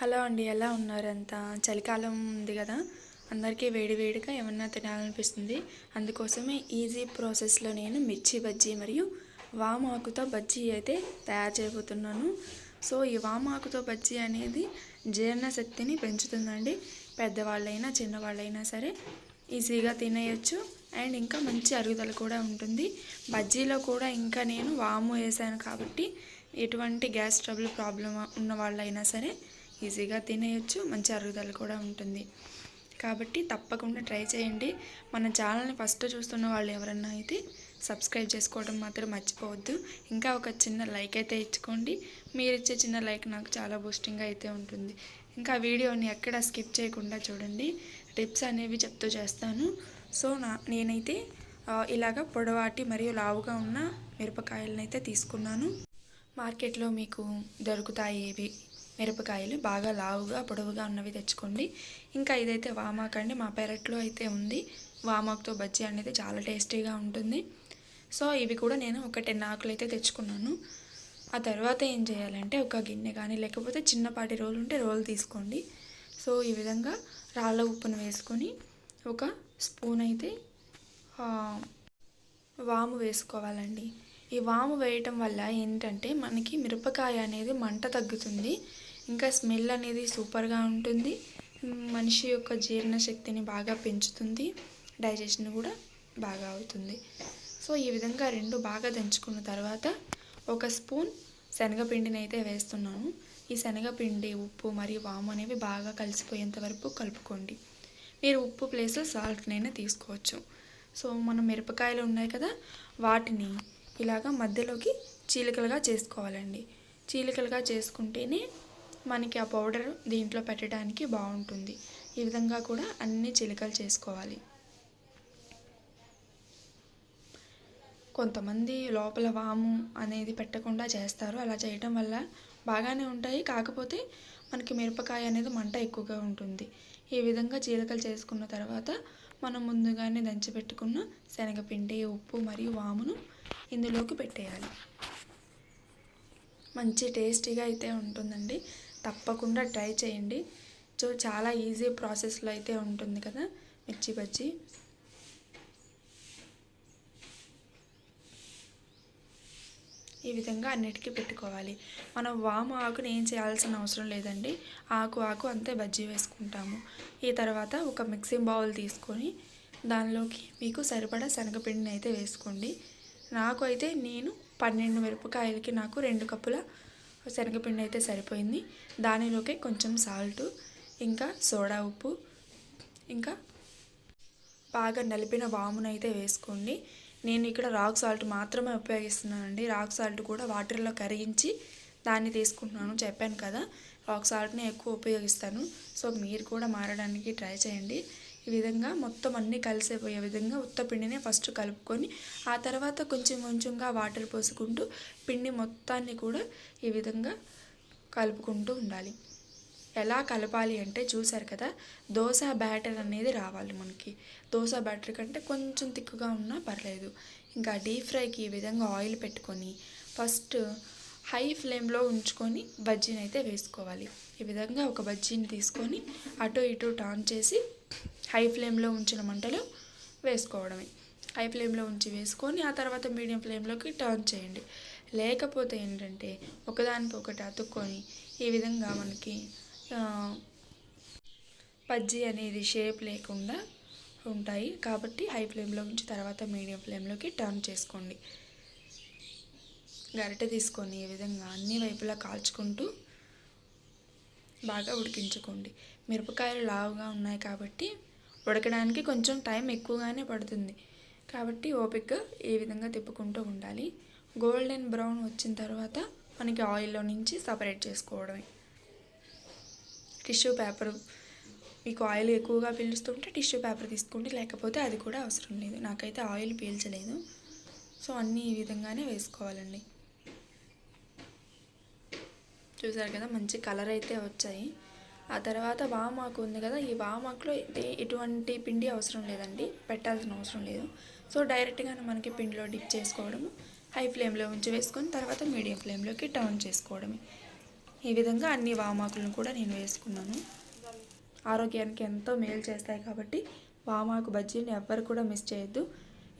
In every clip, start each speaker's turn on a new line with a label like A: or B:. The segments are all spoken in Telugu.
A: హలో అండి ఎలా ఉన్నారంతా చలికాలం ఉంది కదా. అందరికీ వేడి వేడిగా ఏమన్నా తినాలనిపిస్తుంది. అందుకోసమే ఈజీ ప్రాసెస్లో నేను మిర్చి బజ్జీ మరియు వామాకుతో బజ్జీ అయితే తయారు చేయబోతున్నాను. సో ఈ వామాకుతో బజ్జీ అనేది జీర్ణశక్తిని పెంచుతుందండి. పెద్దవాళ్ళైనా చిన్నవాళ్ళైనా సరే ఈజీగా తినేయచ్చు. అండ్ ఇంకా మంచి అరుగుదల కూడా ఉంటుంది. బజ్జీలో కూడా ఇంకా నేను వాము వేసాను కాబట్టి ఎటువంటి గ్యాస్ ట్రబుల్ ప్రాబ్లం ఉన్న వాళ్ళైనా సరే ఈజీగా తినేయచ్చు మంచి అరుగుదల కూడా ఉంటుంది. కాబట్టి తప్పకుండా ట్రై చేయండి. మన ఛానల్ని ఫస్ట్ చూస్తున్న వాళ్ళు ఎవరన్నా అయితే సబ్స్క్రైబ్ చేసుకోవడం మాత్రం మర్చిపోవద్దు. ఇంకా ఒక చిన్న లైక్ అయితే ఇచ్చుకోండి. మీరు ఇచ్చే చిన్న లైక్ నాకు చాలా బూస్టింగ్గా అయితే ఉంటుంది. ఇంకా వీడియోని ఎక్కడ స్కిప్ చేయకుండా చూడండి. టిప్స్ అనేవి చెప్తూ చేస్తాను. సో నా నేనైతే ఇలాగ పొడవాటి మరియు లావుగా ఉన్న మిరపకాయలను అయితే తీసుకున్నాను. మార్కెట్లో మీకు దొరుకుతాయి ఇవి. మిరపకాయలు బాగా లావుగా పొడవుగా ఉన్నవి తెచ్చుకోండి. ఇంకా ఇదైతే వామాక్ అండి. మా పెరట్లో అయితే ఉంది. వామాక్తో బజ్జీ అనేది చాలా టేస్టీగా ఉంటుంది. సో ఇవి కూడా నేను ఒక టెన్ ఆకులు అయితే తెచ్చుకున్నాను. ఆ తర్వాత ఏం చేయాలంటే ఒక గిన్నె కానీ లేకపోతే చిన్నపాటి రోలు ఉంటే రోలు తీసుకోండి. సో ఈ విధంగా రాళ్ళ ఉప్పును వేసుకొని ఒక స్పూన్ అయితే వాము వేసుకోవాలండి. ఈ వాము వేయటం వల్ల ఏంటంటే మనకి మిరపకాయ అనేది మంట తగ్గుతుంది. ఇంకా స్మెల్ అనేది సూపర్గా ఉంటుంది. మనిషి యొక్క జీర్ణశక్తిని బాగా పెంచుతుంది. డైజెషన్ కూడా బాగా అవుతుంది. సో ఈ విధంగా రెండు బాగా దంచుకున్న తర్వాత ఒక స్పూన్ శనగపిండిని అయితే వేస్తున్నాను. ఈ శనగపిండి ఉప్పు మరియు వాము అనేవి బాగా కలిసిపోయేంత వరకు కలుపుకోండి. మీరు ఉప్పు ప్లేస్ సాల్ట్నైనా తీసుకోవచ్చు. సో మనం మిరపకాయలు ఉన్నాయి కదా వాటిని ఇలాగా మధ్యలోకి చీలికలుగా చేసుకోవాలండి. చీలికలుగా చేసుకుంటేనే మనకి ఆ పౌడర్ దీంట్లో పెట్టడానికి బాగుంటుంది. ఈ విధంగా కూడా అన్ని చిలికలు చేసుకోవాలి. కొంతమంది లోపల వాము అనేది పెట్టకుండా చేస్తారు. అలా చేయటం వల్ల బాగానే ఉంటాయి. కాకపోతే మనకి మిరపకాయ అనేది మంట ఎక్కువగా ఉంటుంది. ఈ విధంగా చీలకలు చేసుకున్న తర్వాత మనం ముందుగానే దంచిపెట్టుకున్న శనగపిండి ఉప్పు మరియు వామును ఇందులోకి పెట్టేయాలి. మంచి టేస్టీగా అయితే ఉంటుందండి. తప్పకుండా ట్రై చేయండి. సో చాలా ఈజీ ప్రాసెస్లో అయితే ఉంటుంది కదా మిర్చి బజ్జీ. ఈ విధంగా అన్నిటికీ పెట్టుకోవాలి. మనం వాము ఆకుని ఏం చేయాల్సిన అవసరం లేదండి. ఆకు ఆకు అంతే బజ్జీ వేసుకుంటాము. ఈ తర్వాత ఒక మిక్సింగ్ బౌల్ తీసుకొని దానిలోకి మీకు సరిపడా శనగపిండిని అయితే వేసుకోండి. నాకు అయితే నేను పన్నెండు మిరపకాయలకి నాకు రెండు కప్పుల శనగపిండి అయితే సరిపోయింది. దానిలోకి కొంచెం సాల్ట్ ఇంకా సోడా ఉప్పు ఇంకా బాగా నలిపిన వామునైతే వేసుకోండి. నేను ఇక్కడ రాక్ సాల్ట్ మాత్రమే ఉపయోగిస్తున్నానండి. రాక్ సాల్ట్ కూడా వాటర్లో కరిగించి దాన్ని తీసుకుంటున్నాను. చెప్పాను కదా రాక్ సాల్ట్ని ఎక్కువ ఉపయోగిస్తాను. సో మీరు కూడా మారడానికి ట్రై చేయండి. ఈ విధంగా మొత్తం అన్నీ కలిసిపోయే విధంగా ఉత్త పిండిని ఫస్ట్ కలుపుకొని ఆ తర్వాత కొంచెం కొంచెంగా వాటర్ పోసుకుంటూ పిండి మొత్తాన్ని కూడా ఈ విధంగా కలుపుకుంటూ ఉండాలి. ఎలా కలపాలి అంటే చూసారు కదా దోశ బ్యాటర్ అనేది రావాలి మనకి. దోశ బ్యాటర్ కంటే కొంచెం తిక్కుగా ఉన్నా పర్లేదు. ఇంకా డీప్ ఫ్రైకి ఈ విధంగా ఆయిల్ పెట్టుకొని ఫస్ట్ హై ఫ్లేమ్లో ఉంచుకొని బజ్జీని అయితే వేసుకోవాలి. ఈ విధంగా ఒక బజ్జీని తీసుకొని అటు ఇటు టాన్ చేసి హై ఫ్లేమ్లో ఉంచిన మంటలు వేసుకోవడమే. హై ఫ్లేమ్లో ఉంచి వేసుకొని ఆ తర్వాత మీడియం ఫ్లేమ్లోకి టర్న్ చేయండి. లేకపోతే ఏంటంటే ఒకదానికి ఒకటి అతుక్కొని ఈ విధంగా మనకి పజ్జి అనేది షేప్ లేకుండా ఉంటాయి. కాబట్టి హై ఫ్లేమ్లో ఉంచి తర్వాత మీడియం ఫ్లేమ్లోకి టర్న్ చేసుకోండి. గరిటె తీసుకొని ఈ విధంగా అన్ని వైపులా కాల్చుకుంటూ బాగా ఉడికించుకోండి. మిరపకాయలు లావుగా ఉన్నాయి కాబట్టి ఉడకడానికి కొంచెం టైం ఎక్కువగానే పడుతుంది. కాబట్టి ఓపిక్గా ఈ విధంగా తిప్పుకుంటూ ఉండాలి. గోల్డెన్ బ్రౌన్ వచ్చిన తర్వాత మనకి ఆయిల్లో నుంచి సపరేట్ చేసుకోవడమే. టిష్యూ పేపర్ మీకు ఆయిల్ ఎక్కువగా పీలుస్తుంటే టిష్యూ పేపర్ తీసుకోండి. లేకపోతే అది కూడా అవసరం లేదు. నాకైతే ఆయిల్ పీల్చలేదు. సో అన్నీ ఈ విధంగానే వేసుకోవాలండి. చూసారు కదా మంచి కలర్ అయితే వచ్చాయి. ఆ తర్వాత వామాకు ఉంది కదా ఈ వామాకులో ఎటువంటి పిండి అవసరం లేదండి. పెట్టాల్సిన అవసరం లేదు. సో డైరెక్ట్గానే మనకి పిండిలో డిప్ చేసుకోవడము హై ఫ్లేమ్లో ఉంచి వేసుకొని తర్వాత మీడియం ఫ్లేమ్లోకి టర్న్ చేసుకోవడమే. ఈ విధంగా అన్ని వామాకులను కూడా నేను వేసుకున్నాను. ఆరోగ్యానికి ఎంతో మేలు చేస్తాయి కాబట్టి వామాకు బజ్జీని ఎవ్వరు కూడా మిస్ చేయొద్దు.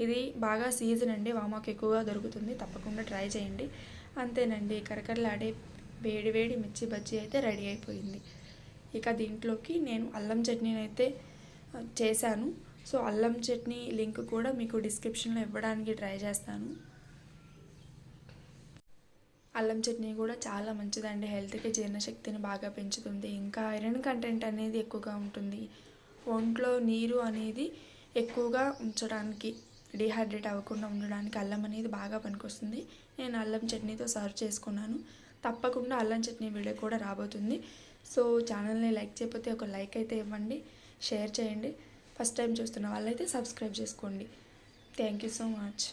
A: ఇది బాగా సీజన్ అండి. వామాకు ఎక్కువగా దొరుకుతుంది. తప్పకుండా ట్రై చేయండి. అంతేనండి. కరకరలాడే వేడి వేడి మిర్చి బజ్జీ అయితే రెడీ అయిపోయింది. ఇక దీంట్లోకి నేను అల్లం చట్నీని అయితే చేశాను. సో అల్లం చట్నీ లింక్ కూడా మీకు డిస్క్రిప్షన్లో ఇవ్వడానికి ట్రై చేస్తాను. అల్లం చట్నీ కూడా చాలా మంచిదండి. హెల్త్కి జీర్ణశక్తిని బాగా పెంచుతుంది. ఇంకా ఐరన్ కంటెంట్ అనేది ఎక్కువగా ఉంటుంది. ఒంట్లో నీరు అనేది ఎక్కువగా ఉంచడానికి డిహైడ్రేట్ అవ్వకుండా ఉండడానికి అల్లం అనేది బాగా పనికొస్తుంది. నేను అల్లం చట్నీతో సర్వ్ చేసుకున్నాను. తప్పకుండా అల్లం చట్నీ వీడియో కూడా రాబోతుంది. సో ఛానల్ని లైక్ చేయకపోతే ఒక లైక్ అయితే ఇవ్వండి షేర్ చేయండి. ఫస్ట్ టైం చూస్తున్న వాళ్ళైతే సబ్స్క్రైబ్ చేసుకోండి. Thank you so much.